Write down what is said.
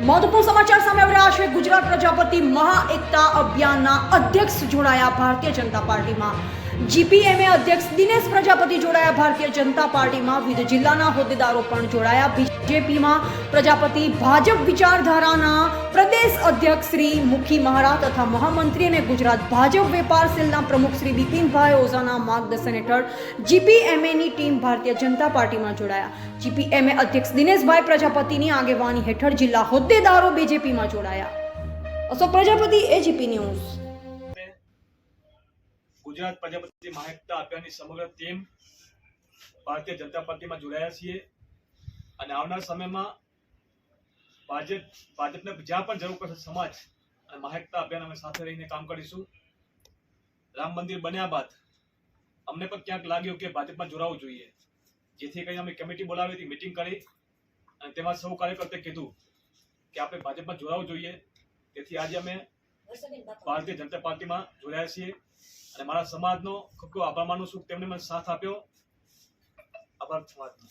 મહત્વપૂર્ણ સમાચાર સામે આવી રહ્યા છે ગુજરાત પ્રજાપતિ મહા એકતા અભિયાનના અધ્યક્ષ જોડાયા ભારતીય જનતા પાર્ટીમાં. જીપીએમએ અધ્યક્ષ દિનેશ પ્રજાપતિ જોડાયા ભારતીય જનતા પાર્ટીમાં. વિવિધ જિલ્લાના હોદ્દેદારો પણ જોડાયા. બીજેપીમાં પ્રજાપતિ ભાજપ વિચારધારાના પ્રદેશ અધ્યક્ષ શ્રી મુખી મહારા તથા મહામંત્રી અને ગુજરાત ભાજપ વેપાર સેલના પ્રમુખ શ્રી બિપિનભાઈ ઓઝાના માર્ગદર્શન હેઠળ જીપીએમએની ટીમ ભારતીય જનતા પાર્ટીમાં જોડાયા. જીપીએમએ અધ્યક્ષ દિનેશભાઈ પ્રજાપતિની આગેવાની હેઠળ જિલ્લા હોદ્દેદારો બીજેપીમાં જોડાયા. અશોક પ્રજાપતિ એજીપી ન્યૂઝ ગુજરાત પ્રજાપતિ મહાયકતા અભિયાનની સમગ્ર ટીમ ભારતીય જનતા પાર્ટીમાં જોડાયા છીએ અને આવનાર સમયમાં ભાજપ, ભાજપને જ્યાં પણ જરૂર પડશે સમાજ અને મહાયકતા અભિયાન અમે સાથે રહીને કામ કરીશું. રામ મંદિર બન્યા બાદ અમને પણ ક્યાંક લાગ્યું કે ભાજપમાં જોડાવવું જોઈએ. જેથી કરીને અમે કમિટી બોલાવી હતી મિટિંગ કરી અને તેમાં સૌ કાર્યકર્તાએ કીધું કે આપણે ભાજપમાં જોડાવવું જોઈએ. તેથી આજે અમે ભારતીય જનતા પાર્ટીમાં જોડાયા છીએ અને મારા સમાજનો ખૂબ ખૂબ આભાર માનું છું. તેમણે મને સાથ આપ્યો. આભાર સમાજનો.